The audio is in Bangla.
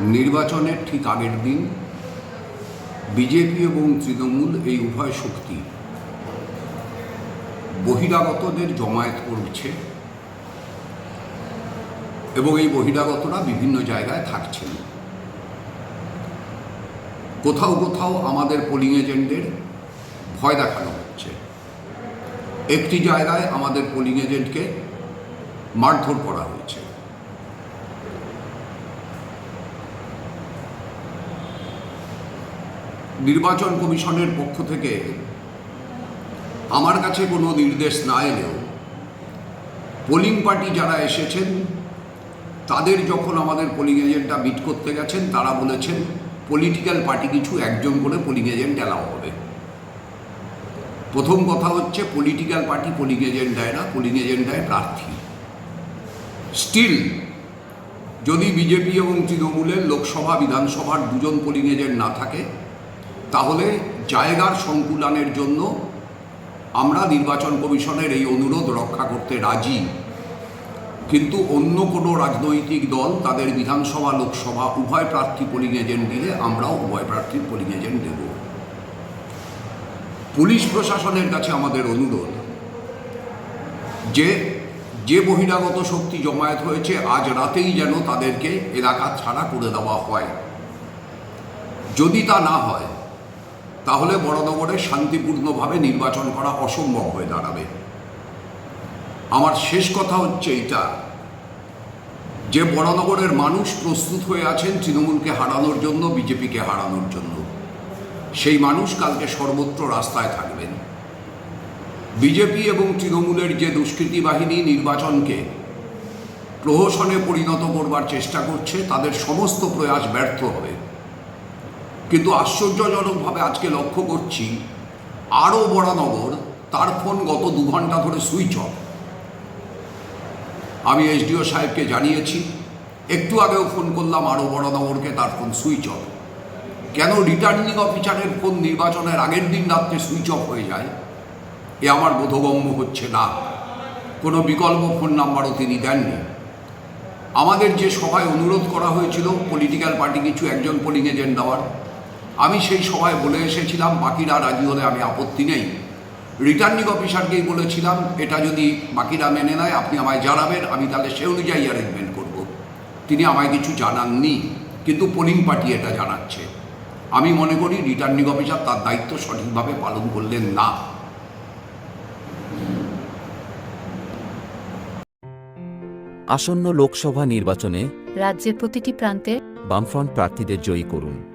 নির্বাচনের ঠিক আগের দিন বিজেপি এবং তৃণমূল এই উভয় শক্তি বহিরাগতদের জমায়েত করছে এবং এই বহিরাগতরা বিভিন্ন জায়গায় থাকছেন। কোথাও কোথাও আমাদের পোলিং এজেন্টদের ভয় দেখানো হচ্ছে। একটি জায়গায় আমাদের পোলিং এজেন্টকে মারধর করা হয়েছে। নির্বাচন কমিশনের পক্ষ থেকে আমার কাছে কোনো নির্দেশ না এলেও পোলিং পার্টি যারা এসেছেন, তাদের যখন আমাদের পোলিং এজেন্টটা মিট করতে গেছেন, তারা বলেছেন পলিটিক্যাল পার্টি কিছু একজন করে পোলিং এজেন্ট এলাও হবে। প্রথম কথা হচ্ছে পলিটিক্যাল পার্টি পোলিং এজেন্ট দেয় না পোলিং এজেন্ট দেয় প্রার্থী। স্টিল যদি বিজেপি এবং তৃণমূলের লোকসভা, বিধানসভার দুজন পোলিং এজেন্ট না থাকে তাহলে জায়গার সংকুলানের জন্য আমরা নির্বাচন কমিশনের এই অনুরোধ রক্ষা করতে রাজি। কিন্তু অন্য কোনো রাজনৈতিক দল তাদের বিধানসভা, লোকসভা, উভয় প্রার্থী পোলিং এজেন্ট দিলে আমরাও উভয় প্রার্থীর পোলিং এজেন্ট দেব। পুলিশ প্রশাসনের কাছে আমাদের অনুরোধ যে যে বহিরাগত শক্তি জমায়েত হয়েছে, আজ রাতেই যেন তাদেরকে এলাকা ছাড়া করে দেওয়া হয়। যদি তা না হয় তাহলে বড়নগরে শান্তিপূর্ণভাবে নির্বাচন করা অসম্ভব হয়ে দাঁড়াবে। আমার শেষ কথা হচ্ছে এটা যে বড়নগরের মানুষ প্রস্তুত হয়ে আছেন তৃণমূলকে হারানোর জন্য, বিজেপিকে হারানোর জন্য। সেই মানুষ কালকে সর্বত্র রাস্তায় থাকবেন। বিজেপি এবং তৃণমূলের যে দুষ্কৃতী বাহিনী নির্বাচনকে প্রহসনে পরিণত করবার চেষ্টা করছে, তাদের সমস্ত প্রয়াস ব্যর্থ হবে। কিন্তু আশ্চর্যজনকভাবে আজকে লক্ষ্য করছি, আরও বরানগর তার ফোন গত দু ঘণ্টা ধরে সুইচ অফ। আমি এসডিও সাহেবকে জানিয়েছি, একটু আগেও ফোন করলাম, আরও বড়নগরকে তার ফোন সুইচ অফ। কেন রিটার্নিং অফিসারের ফোন নির্বাচনের আগের দিন রাত্রে সুইচ অফ হয়ে যায়? এ আমার বোধগম্য হচ্ছে না। কোনো বিকল্প ফোন নাম্বারও তিনি দেননি। আমাদের যে সভায় অনুরোধ করা হয়েছিল, পলিটিক্যাল পার্টি কিছু একজন পোলিং এজেন্ট দেওয়ার আমি সেই সময় বলে এসেছিলাম বাকিরা রাজি হলে আমি আপত্তি নেই। রিটার্নিং অফিসারকেই বলেছিলাম এটা যদি বাকিরা মেনে নেয় আপনি আমায় জানাবেন আমি তাহলে সে অনুযায়ী অ্যারেঞ্জমেন্ট করব। তিনি আমায় কিছু জানাননি কিন্তু পোলিং পার্টি এটা জানাচ্ছে। আমি মনে করি রিটার্নিং অফিসার তার দায়িত্ব সঠিকভাবে পালন করলেন না। আসন্ন লোকসভা নির্বাচনে রাজ্যের প্রতিটি প্রান্তে বামফ্রন্ট প্রার্থীদের জয়ী করুন।